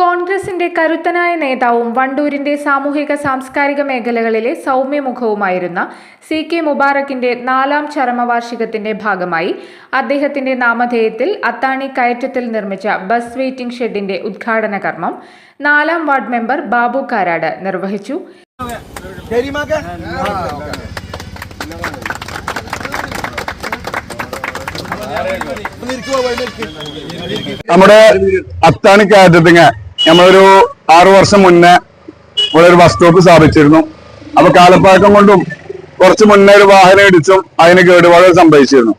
കോൺഗ്രസിന്റെ കരുത്തനായ നേതാവും വണ്ടൂരിന്റെ സാമൂഹിക സാംസ്കാരിക മേഖലകളിലെ സൗമ്യമുഖവുമായിരുന്ന സി കെ മുബാറക്കിന്റെ നാലാം ചരമവാർഷികത്തിന്റെ ഭാഗമായി അദ്ദേഹത്തിന്റെ നാമധേയത്തിൽ അത്താണി കയറ്റത്തിൽ നിർമ്മിച്ച ബസ് വെയിറ്റിംഗ് ഷെഡിന്റെ ഉദ്ഘാടന കർമ്മം നാലാം വാർഡ് മെമ്പർ ബാബു കാരാട് നിർവഹിച്ചു. നമ്മുടെ അത്താണി കയറ്റത്തിങ്ങ നമ്മളൊരു ആറു വർഷം മുന്നേ ഇവിടെ ഒരു ബസ് സ്റ്റോപ്പ് സ്ഥാപിച്ചിരുന്നു. അപ്പൊ കാലപ്പഴക്കം കൊണ്ടും കുറച്ച് മുന്നേ ഒരു വാഹനം ഇടിച്ചും അതിന് കേടുപാടുകൾ സംഭവിച്ചിരുന്നു.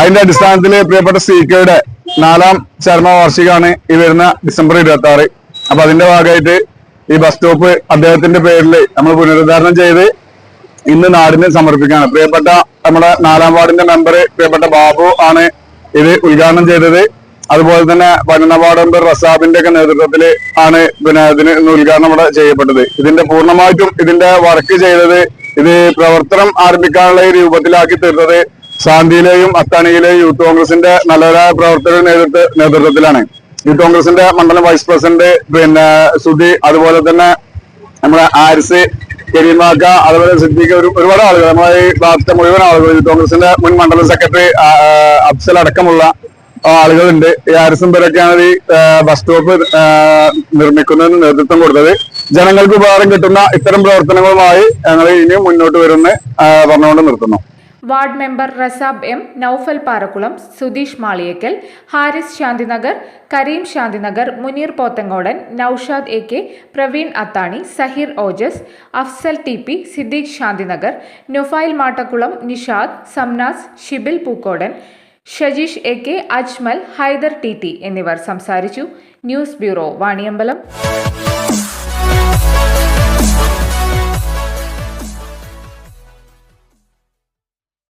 അതിന്റെ അടിസ്ഥാനത്തിൽ പ്രിയപ്പെട്ട സ്പീക്കറുടെ നാലാം ചരമ വാർഷികമാണ് ഈ വരുന്ന ഡിസംബർ ഇരുപത്തി ആറ് അപ്പൊ അതിന്റെ ഭാഗമായിട്ട് ഈ ബസ് സ്റ്റോപ്പ് അദ്ദേഹത്തിന്റെ പേരിൽ നമ്മൾ പുനരുദ്ധാരണം ചെയ്ത് ഇന്ന് നാടിന് സമർപ്പിക്കുകയാണ്. പ്രിയപ്പെട്ട നമ്മുടെ നാലാം വാർഡിന്റെ മെമ്പർ പ്രിയപ്പെട്ട ബാബു ആണ് ഇത് ഉദ്ഘാടനം ചെയ്തത്. അതുപോലെ തന്നെ മെമ്പർ റസാബിന്റെ ഒക്കെ നേതൃത്വത്തിൽ ആണ് പിന്നെ ഇതിന് ഉദ്ഘാടനം ഇവിടെ ചെയ്യപ്പെട്ടത്. ഇതിന്റെ പൂർണമായിട്ടും ഇതിന്റെ വർക്ക് ചെയ്തത് ഇത് പ്രവർത്തനം ആരംഭിക്കാനുള്ള രൂപത്തിലാക്കി തീർത്തത് ശാന്തിയിലെയും അത്താണിയിലെയും യൂത്ത് കോൺഗ്രസിന്റെ നല്ലതായ പ്രവർത്തക നേതൃത്വ നേതൃത്വത്തിലാണ്. യൂത്ത് കോൺഗ്രസിന്റെ മണ്ഡലം വൈസ് പ്രസിഡന്റ് പിന്നെ സുധി അതുപോലെ തന്നെ നമ്മുടെ ആരിസ് കരീമാക്ക അതുപോലെ സിദ്ദീഖ് ഒരു ഒരുപാട് ആളുകൾ. നമ്മളെ ഈ ഭാഗത്തെ മുഴുവൻ ആളുകൾ യൂത്ത് കോൺഗ്രസിന്റെ മുൻ മണ്ഡലം സെക്രട്ടറി അഫ്സൽ അടക്കമുള്ള ആളുകളുണ്ട്. ഈ ആരിസും ഈ ബസ് സ്റ്റോപ്പ് നിർമ്മിക്കുന്നതിന് നേതൃത്വം കൊടുത്തത്. ജനങ്ങൾക്ക് ഉപകാരം കിട്ടുന്ന ഇത്തരം പ്രവർത്തനങ്ങളുമായി ഞങ്ങൾ ഇനിയും മുന്നോട്ട് വരുന്ന പറഞ്ഞുകൊണ്ട് നിർത്തുന്നു. Ward member Rasab M Naufal Parakkulam Sudheesh Maliyekkal Haris Shanthinagar Kareem Shanthinagar Muneer Pothankodan Noushad A K Praveen Athani Saheer Ojas Afsal T P Siddique Shanthinagar Nufail Mattakkulam Nishad Samnas Shibil Pookkodan Shajeesh A K Ajmal Haider T T എന്നിവർ സംസാരിച്ചു. News bureau Vaniyambalam.